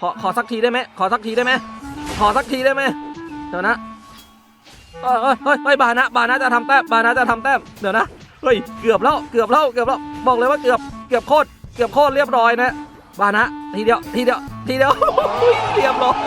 ขอขอสักทีได้ไหมขอสักทีได้ไหมขอสักทีได้ไหมเดี๋ยวนะเอ้ยเฮ้ยเฮ้ยบานะบานะจะทำแต้มบานะจะทำแต้มเดี๋ยวนะเฮ้ยเกือบแล้วเกือบแล้วเกือบแล้วบอกเลยว่าเกือบเกือบโคตรเกือบโคตรเรียบร้อยนะบานะทีเดียวทีเดียวทีเดียวเรียบร้อย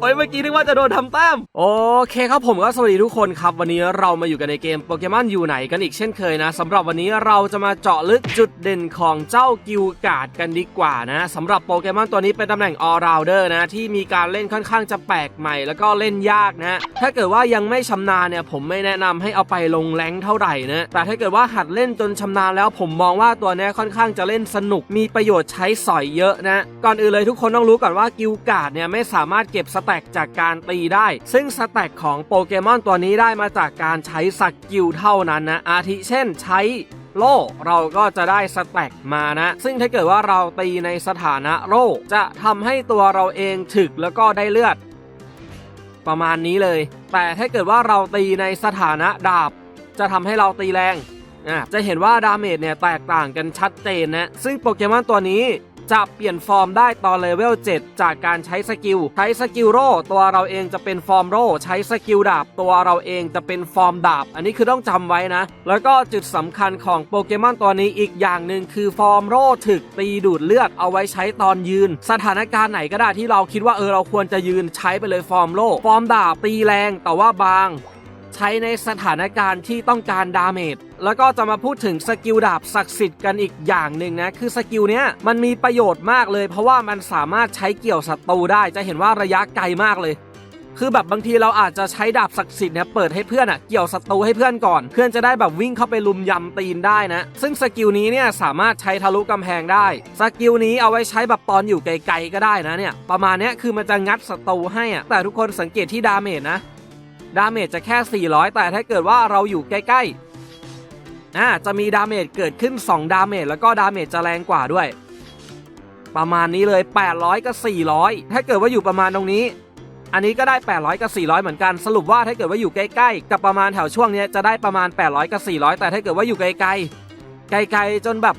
โอ้ยเมื่อกี้นึกว่าจะโดนทำแต้มโอเคครับผมก็สวัสดีทุกคนครับ วันนี้เรามาอยู่กันในเกมโปเกมอนอยู่ไหนกันอีกเช่นเคยนะสำหรับวันนี้เราจะมาเจาะลึกจุดเด่นของเจ้ากิวการ์ดกันดีกว่านะสำหรับโปเกมอนตัวนี้เป็นตำแหน่ง all rounder นะที่มีการเล่นค่อนข้างจะแปลกใหม่ แล้วก็เล่นยากนะถ้าเกิดว่ายังไม่ชำนาญเนี่ยผมไม่แนะนำให้เอาไปลงแรงเท่าไหร่นะแต่ถ้าเกิดว่าหัดเล่นจนชำนาญแล้วผมมองว่าตัวนี้ค่อนข้างจะเล่นสนุกมีประโยชน์ใช้สอยเยอะนะก่อนอื่นเลยทุกคนต้องรู้ก่อนว่ากิลการ์ดเนี่ยไม่สามารถเก็บสแต็กจากการตีได้ ซึ่งสแต็กของโปเกมอนตัวนี้ได้มาจากการใช้สกิลเท่านั้นนะ อาทิเช่นใช้โล่เราก็จะได้สแต็กมานะ ซึ่งถ้าเกิดว่าเราตีในสถานะโล่จะทำให้ตัวเราเองถึกแล้วก็ได้เลือด ประมาณนี้เลย แต่ถ้าเกิดว่าเราตีในสถานะดาบ จะทำให้เราตีแรงอะจะเห็นว่าดาเมจเนี่ยแตกต่างกันชัดเจนนะ ซึ่งโปเกมอนตัวนี้ จะเปลี่ยนฟอร์มได้ตอนเลเวล 7 จากการใช้สกิล ใช้สกิลโร่ตัวเราเองจะเป็นฟอร์มโร่ใช้สกิลดาบ ตัวเราเองจะเป็นฟอร์มดาบ อันนี้คือต้องจำไว้นะ แล้วก็จุดสำคัญของโปเกมอนตัวนี้อีกอย่างหนึ่งคือฟอร์มโร่ถึกตีดูดเลือดเอาไว้ใช้ตอนยืน สถานการณ์ไหนก็ได้ที่เราคิดว่าเออเราควรจะยืนใช้ไปเลยฟอร์มโร่ฟอร์มดาบตีแรงแต่ว่าบาง ใช้ในสถานการณ์ที่ต้องการดาเมจ แล้วก็จะมาพูดถึงสกิลดาบศักดิ์สิทธิ์กันอีกอย่างหนึ่งนะ คือสกิลเนี้ยมันมีประโยชน์มากเลย เพราะว่ามันสามารถใช้เกี่ยวศัตรูได้จะเห็นว่าระยะไกลมากเลย คือแบบบางทีเราอาจจะใช้ดาบศักดิ์สิทธิ์เนี่ยเปิดให้เพื่อนอะเกี่ยวศัตรูให้เพื่อนก่อน เพื่อนจะได้แบบวิ่งเข้าไปลุมยำตีนได้นะ ซึ่งสกิลนี้เนี่ยสามารถใช้ทะลุกำแพงได้ สกิลนี้เอาไว้ใช้แบบตอนอยู่ไกลๆก็ได้นะเนี่ย ประมาณเนี้ยคือมันจะงัดศัตรูให้อะ แต่ทุกคนสังเกตที่ดาเมจนะ ดาเมจจะแค่ 400 แต่ถ้าเกิดว่าเราอยู่ใกล้ๆ อ่าจะมีดาเมจเกิดขึ้น 2 ดาเมจแล้วก็ดาเมจจะแรงกว่าด้วย ประมาณนี้เลย 800 กับ 400 ถ้าเกิดว่าอยู่ประมาณตรงนี้ อันนี้ก็ได้ 800 กับ 400 เหมือนกันสรุปว่าถ้าเกิดว่าอยู่ใกล้ๆ กับประมาณแถวช่วงเนี้ยจะได้ประมาณ 800 กับ 400 แต่ถ้าเกิดว่าอยู่ไกลๆ ไกลๆ จนแบบ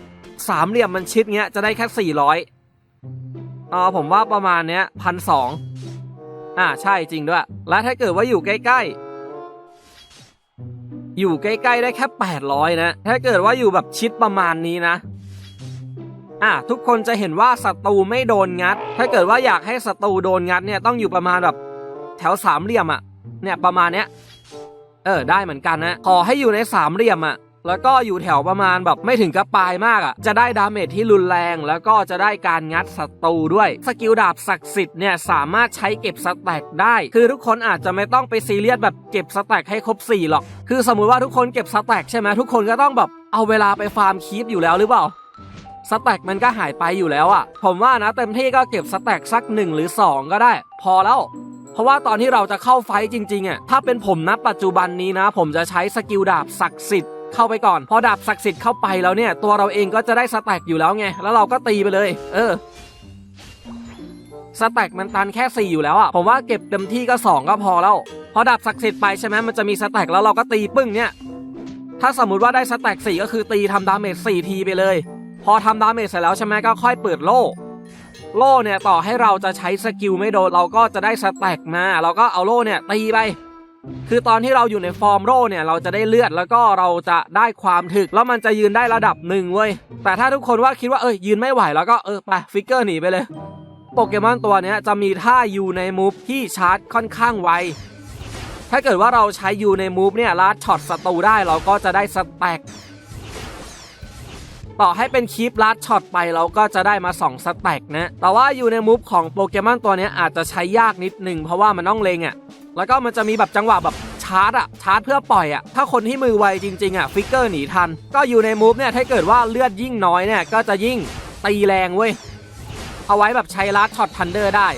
สามเหลี่ยมมันชิดเงี้ยจะได้แค่ 400อ๋อผมว่าประมาณเนี้ยพันสองอ่าใช่จริงด้วย แล้วถ้าเกิดว่าอยู่ใกล้ๆ อยู่ใกล้ๆได้แค่ 800 นะ ถ้าเกิดว่าอยู่แบบชิดประมาณนี้นะอะทุกคนจะเห็นว่าศัตรูไม่โดนงัด ถ้าเกิดว่าอยากให้ศัตรูโดนงัดเนี่ยต้องอยู่ประมาณแบบแถวสามเหลี่ยมอะ่ะเนี่ยประมาณเนี้ยเออได้เหมือนกันนะขอให้อยู่ในสามเหลี่ยมอะ่ะ แล้วก็อยู่แถวประมาณแบบไม่ถึงกับปลายมากอะ่ะ จะได้ดาเมจที่รุนแรง แล้วก็จะได้การงัดศัตรูด้วย สกิลดาบศักดิ์สิทธิ์เนี่ยสามารถใช้เก็บสแต็กได้ คือทุกคนอาจจะไม่ต้องไปซีเรียสแบบเก็บสแต็กให้ครบสี่หรอก คือสมมุติว่าทุกคนเก็บสแต็กใช่ไหมทุกคนก็ต้องแบบเอาเวลาไปฟาร์มคีปอยู่แล้วหรือเปล่าสแต็กมันก็หายไปอยู่แล้วอะ่ะ ผมว่านะเต็มที่ก็เก็บสแต็กสักหนึ่งหรือ 2 ก็ได้ พอแล้ว เพราะว่าตอนที่เราจะเข้าไฟจริงๆอะ่ะถ้าเป็นผมนะปัจจุบันนี้นะ ผมจะใช้สกิลดาบศักดิ์สิทธิ์ เข้าไปก่อน พอดาบศักดิ์สิทธิ์เข้าไปแล้วเนี่ย ตัวเราเองก็จะได้สแต็กอยู่แล้วไง แล้วเราก็ตีไปเลย เออสแต็กมันตันแค่ 4 อยู่แล้วอะ่ะผมว่าเก็บเต็มที่ก็ 2 ก็พอแล้ว พอดาบศักดิ์สิทธิ์ไปใช่ไหมมันจะมีสแต็กแล้วเราก็ตีปึ้งเนี่ย ถ้าสมมุติว่าได้สแต็ก4ก็คือตีทำดาเมจ4ทีไปเลย พอทำดาเมจเสร็จแล้วใช่ไหมก็ค่อยเปิดโล่ โล่เนี่ยต่อให้เราจะใช้สกิลไม่โดนเราก็จะได้สแต็กมา เราก็เอาโล่เนี่ยตีไป คือตอนที่เราอยู่ในฟอร์มโล่เนี่ยเราจะได้เลือดแล้วก็เราจะได้ความถึก แล้วมันจะยืนได้ระดับหนึ่งเว้ยแต่ถ้าทุกคนว่าคิดว่าเอ้ยยืนไม่ไหวแล้วก็เออไปฟิกเกอร์หนีไปเลยโปเกมอนตัวนี้จะมีท่าอยู่ในมูฟที่ชาร์จค่อนข้างไวถ้าเกิดว่าเราใช้อยู่ในมูฟเนี่ยลัดช็อตศัตรูได้เราก็จะได้สแต็กต่อให้เป็นคลิปลัดช็อตไปเราก็จะได้มา 2 สแต็กนะแต่ว่าอยู่ในมูฟของโปเกมอนตัวนี้อาจจะใช้ยากนิดหนึ่งเพราะว่ามันต้องเลงอะ่ะ แล้วก็มันจะมีแบบจังหวะแบบชาร์จอะชาร์จเพื่อปล่อยอะถ้าคนที่มือไวจริงๆอะฟิกเกอร์หนีทัน ก็อยู่ในมูฟเนี่ยถ้าเกิดว่าเลือดยิ่งน้อยเนี่ยก็จะยิ่งตีแรงเว้ยเอาไว้แบบใช้ลัดช็อตทันเดอร์ได้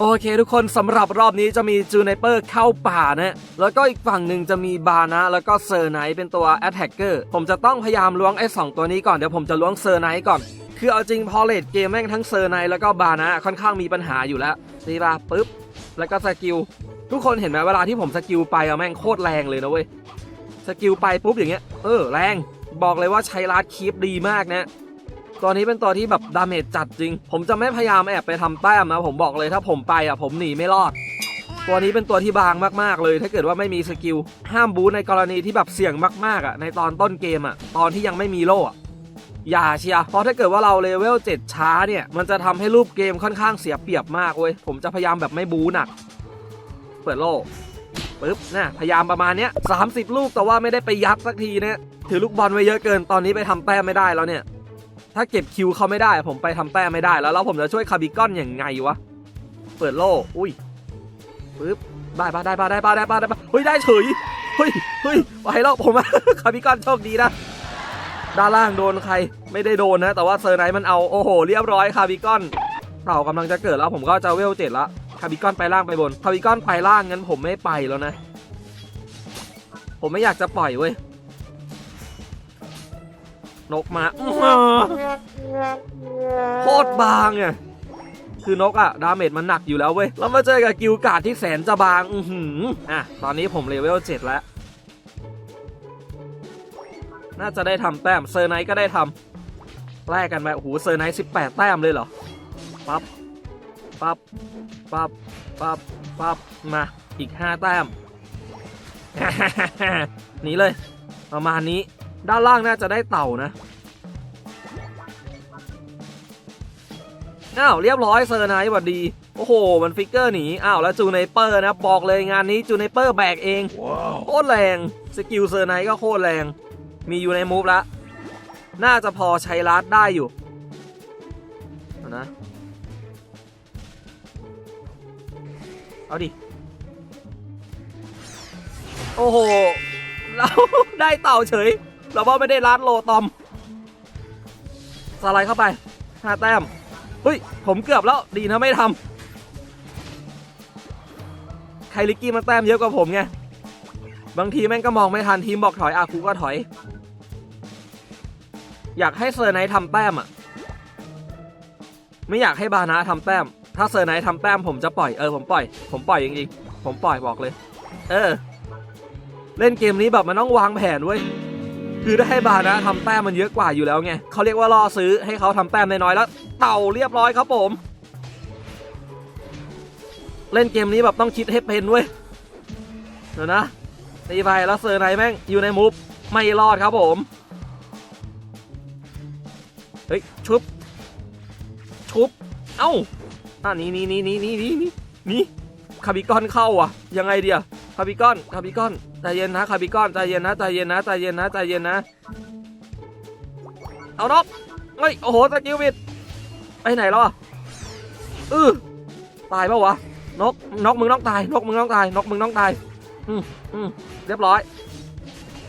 โอเคทุกคนสำหรับรอบนี้จะมีจูเนเปอร์เข้าป่านะแล้วก็อีกฝั่งหนึ่งจะมีบานะแล้วก็เซอร์ไนท์เป็นตัวแอตแทกเกอร์ผมจะต้องพยายามล้วงไอ้สองตัวนี้ก่อนเดี๋ยวผมจะล้วงเซอร์ไนท์ก่อน คือเอาจริงพอเลดเกมแม่งทั้งเซอร์ไนท์แล้วก็บานะค่อนข้างมีปัญหาอยู่แล้วนี่ป่ะปุ๊บ แล้วก็สกิลทุกคนเห็นไหมเวลาที่ผมสกิลไปอะแม่งโคตรแรงเลยนะเว้ยสกิลไปปุ๊บอย่างเงี้ยเออแรงบอกเลยว่าใช้ลาดคีปดีมากนะตัวนี้เป็นตัวที่แบบดาเมจจัดจริง ผมจะไม่พยายามแอบไปทำแต้มนะผมบอกเลยถ้าผมไปอะผมหนีไม่รอด ตัวนี้เป็นตัวที่บางมากๆเลย ถ้าเกิดว่าไม่มีสกิลห้ามบูในกรณีที่แบบเสี่ยงมากๆอะในตอนต้นเกมอะตอนที่ยังไม่มีโล่อะ อย่าเชียร์เพราะถ้าเกิดว่าเราเลเวล7ช้าเนี่ย มันจะทำให้รูปเกมค่อนข้างเสียเปรียบมากเว้ย ผมจะพยายามแบบไม่บูหนัก เปิดโล่ปึ๊บนะพยายามประมาณเนี้ย30ลูกแต่ว่าไม่ได้ไปยัดสักทีเนี่ยถือลูกบอลไว้เยอะเกิน ตอนนี้ไปทำแต้มไม่ได้แล้วเนี่ย ถ้าเก็บคิวเขาไม่ได้ ผมไปทำแต้มไม่ได้แล้วแล้วผมจะช่วยคาร์บิกอนอย่างไงวะ เปิดโล่อุ้ยปึ๊บได้ปะได้ปะได้ปะได้ปะได้ปะเฮ้ยได้เฉยเฮ้ยเฮ้ยไปแล้วผมคาร์บิกอนโชคดีนะ ด้านล่างโดนใครไม่ได้โดนนะ แต่ว่าเซอร์ไนท์มันเอาโอ้โหเรียบร้อยคาบิกอนเต่ากำลังจะเกิดแล้วผมก็จะเวลเจ็ดละคาบิกอนไปล่างไปบนคาบิกอนไปล่างงั้นผมไม่ไปแล้วนะ ผมไม่อยากจะปล่อยเว้ยนกมาโคตรบางอะคือนกอะดาเมจมันหนักอยู่แล้วเว้ยแล้วมาเจอกับกิลการ์ดที่แสนจะบาง อือหืออะตอนนี้ผมเลเวล7แล้ว น่าจะได้ทำแต้มเซอร์ไนท์ก็ได้ทำแลกกันไปโอ้โหเซอร์ไนท์18แต้มเลยเหรอปั๊บปั๊บปั๊บปั๊บปั๊บมาอีก5แต้มหนีเลย ประมาณนี้ด้านล่างน่าจะได้เต่านะอ้าวเรียบร้อยเซอร์ไนท์สวัสดีโอ้โห มันฟิกเกอร์หนี อ้าว แล้วจูไนเปอร์นะ บอกเลยงานนี้จูไนเปอร์แบกเองโคตรแรง สกิลเซอร์ไนท์ก็โคตรแรง มีอยู่ในมูฟแล้วน่าจะพอใช้ลัดได้อยู่เอานะ เอาดิ โอ้โห เราได้เต่าเฉย เราว่าไม่ได้ลัดโลตอม สไลด์เข้าไปห้าแต้ม เฮ้ย ผมเกือบแล้ว ดีนะไม่ทำใครลิกกี้มันแต้มเยอะกว่าผมไง บางทีแม่งก็มองไม่ทันทีมบอกถอยอาคูก็ถอย อยากให้เซอร์ไนท์ทำแต้มอะ ไม่อยากให้บานาทำแต้ม ถ้าเซอร์ไนท์ทำแต้มผมจะปล่อยเออผมปล่อย ผมปล่อยจริงๆผมปล่อยบอกเลย เออ เล่นเกมนี้แบบมันต้องวางแผนเว้ยคือได้ให้บานะทำแต้มมันเยอะกว่าอยู่แล้วไงเขาเรียกว่าล่อซื้อให้เขาทำแต้มน้อยๆแล้ว เต่าเรียบร้อยครับผม เล่นเกมนี้แบบต้องคิดให้เป็นเว้ยเดี๋ยวนะ ตีไปแล้วเซอร์ไนแม่งอยู่ในมูฟไม่รอดครับผม เฮ้ย ชุบ ชุบ เอ้าอ่านี่นี่นี่นี่นี่นี่นี่นี่คาบิกอนเข้าอะ ยังไงเดียคาบิกอนคาบิกอนใจเย็นนะคาบิกอนใจเย็นนะใจเย็นนะใจเย็นนะใจเย็นนะ เอานกเฮ้ย โอ้โหสกิลบิดไปไหนแล้วอะเออตายปะวะนกนกมึงต้องตายนกมึงต้องตายนกมึงต้องตาย อืมอืมเรียบร้อย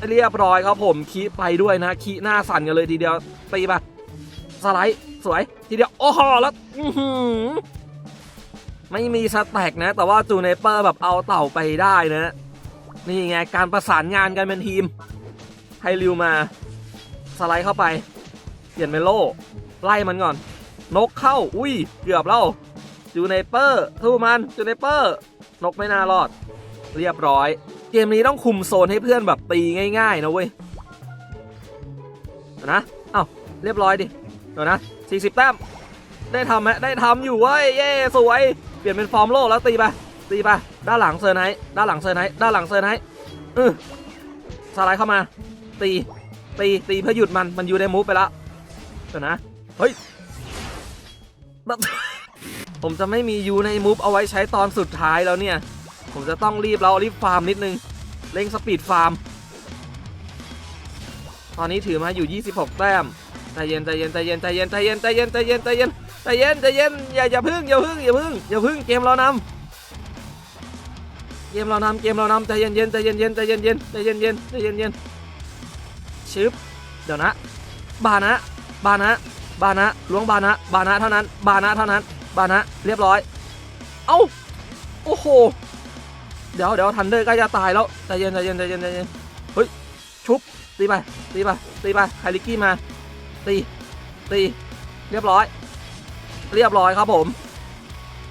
เรียบร้อยครับผมคีไปด้วยนะคีหน้าสั่นกันเลยทีเดียวตีไปสไลด์สวยทีเดียวโอ้โหแล้วไม่มีสแต็กนะ แต่ว่าจูเนเปอร์แบบเอาเต่าไปได้นะ นี่ไงการประสานงานกันเป็นทีมให้ริวมา สไลด์เข้าไป เปลี่ยนเป็นโล่ไล่มันก่อน นกเข้า อุ้ย เกือบแล้วจูเนเปอร์ทูมันจูเนเปอร์ นกไม่น่ารอด เรียบร้อย เกมนี้ต้องคุมโซนให้เพื่อนแบบตีง่ายๆนะเว้ยนะเอ้าเรียบร้อยดิเดี๋ยวนะ40แต้มได้ทำไหมได้ทำอยู่เว้ยเย่สวย เปลี่ยนเป็นฟอร์มโลกแล้วตีไปตีไปด้านหลังเซอร์ไนท์ด้านหลังเซอร์ไนท์ด้านหลังเซอร์ไนท์อือสไลด์เข้ามา ตีตีตีเพื่อหยุดมันมันอยู่ในมูฟไปแล้วเดี๋ยวนะเฮ้ยผมจะไม่มียูในมูฟเอาไว้ใช้ตอนสุดท้ายแล้วเนี่ย ผมจะต้องรีบเรารีบฟาร์มนิดนึง เร่งสปีดฟาร์ม ตอนนี้ถือมาอยู่ 26 แต้ม ใจเย็นใจเย็นใจเย็นใจเย็นใจเย็นใจเย็นใจเย็นใจเย็นใจเย็นใจเย็นอย่าอย่าพึ่งอย่าพึ่งอย่าพึ่งอย่าพึ่งเกมเรานำเกมเรานำเกมเรานำใจเย็นเย็นใจเย็นเย็นใจเย็นเย็นใจเย็นเย็นใจเย็นเย็นชึบเดี๋ยวนะ บานะ บานะ บานะล้วงบานะ บานะเท่านั้น บานะเท่านั้น บานะเรียบร้อย เอ้าโอ้โห เดี๋ยวเดี๋ยวทันเดอร์ใกล้จะตายแล้วใจเย็นใจเย็นใจเย็นใจเย็นเฮ้ยชุบตีไปตีไปตีไปไคลิกกี้มาตีตีเรียบร้อย เรียบร้อยครับผม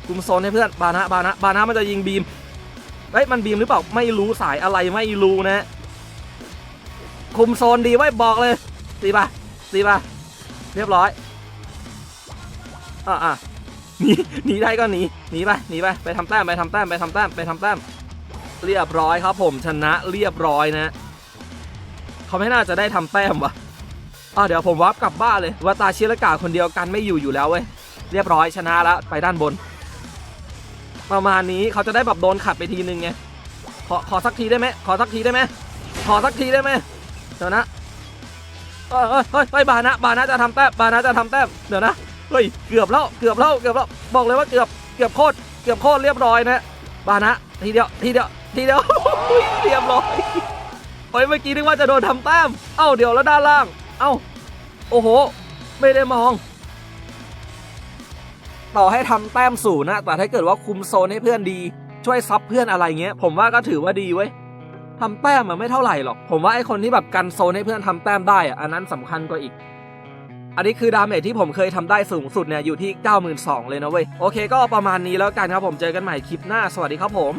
คุมโซนให้เพื่อนบานะบานะบานะมันจะยิงบีมเฮ้ยมันบีมหรือเปล่าไม่รู้สายอะไรไม่รู้นะคุมโซนดีไว้บอกเลยตีไปตีไปเรียบร้อยอะอะหนีหนีได้ก็หนีหนีไปหนีไปไปทำแต้มไปทำแต้มไปทำแต้มไปทำแต้ม เรียบร้อยครับผมชนะเรียบร้อยนะเขาไม่น่าจะได้ทำแต้มวะอะเดี๋ยวผมวับกลับบ้านเลยว่าตาชิรกาคนเดียวกันไม่อยู่อยู่แล้วเว้ยเรียบร้อยชนะแล้วไปด้านบน ประมาณนี้เขาจะได้แบบโดนขัดไปทีนึงไงขอขอสักทีได้ไหมขอสักทีได้ไหมขอสักทีได้ไหมเดี๋ยวนะเอ้ยเฮ้ยเฮ้ยบานะบานะจะทำแต้มบานะจะทำแต้มเดี๋ยวนะเฮ้ยเกือบแล้วเกือบแล้วเกือบแล้วบอกเลยว่าเกือบเกือบโคตรเกือบโคตรเรียบร้อยนะบานะทีเดียวทีเดียว เดียวเรียบร้อยโอ้ยเมื่อกี้นึกว่าจะโดนทำแต้มเอ้าเดี๋ยวแล้วด้านล่าง เอ้าโอ้โห ไม่ได้มอง ต่อให้ทำแต้มศูนย์นะ แต่ถ้าเกิดว่าคุมโซนให้เพื่อนดี ช่วยซับเพื่อนอะไรเงี้ย ผมว่าก็ถือว่าดีเว้ยทำแต้มมันไม่เท่าไหร่หรอก ผมว่าไอคนที่แบบกันโซนให้เพื่อนทำแต้มได้อะอันนั้นสำคัญกว่าอีกอันนี้คือดาเมจที่ผมเคยทำได้สูงสุดเนี่ยอยู่ที่ 92,000 เลยนะเว้ย โอเคก็ประมาณนี้แล้วกันครับผมเจอกันใหม่คลิปหน้า สวัสดีครับผม